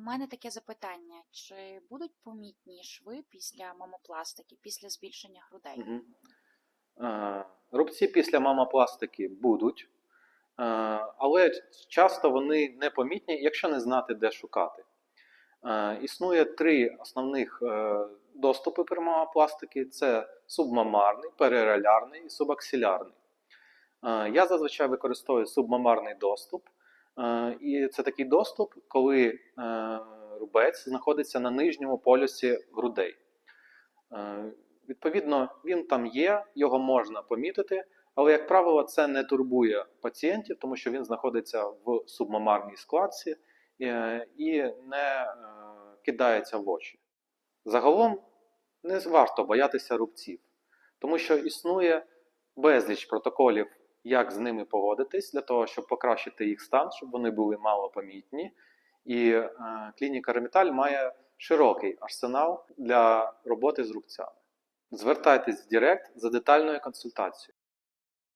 мене таке запитання: чи будуть помітні шви після мамопластики, після збільшення грудей? Е, Рубці після мамопластики будуть, але часто вони непомітні, якщо не знати, де шукати. Існує три основних е, доступи при мамопластики: це субмамарний, периралярний і субаксилярний. Я зазвичай використовую субмамарний доступ. Е, І це такий доступ, коли е, рубець знаходиться на нижньому полюсі грудей. Е, Відповідно, він там є, його можна помітити, але, як правило, це не турбує пацієнтів, тому що він знаходиться в субмамарній складці і не кидається в очі. Загалом не варто боятися рубців, тому що існує безліч протоколів, як з ними поводитись, для того, щоб покращити їх стан, щоб вони були малопомітні. І е, клініка Реміталь має широкий арсенал для роботи з рубцями. Звертайтесь в Директ за детальною консультацією.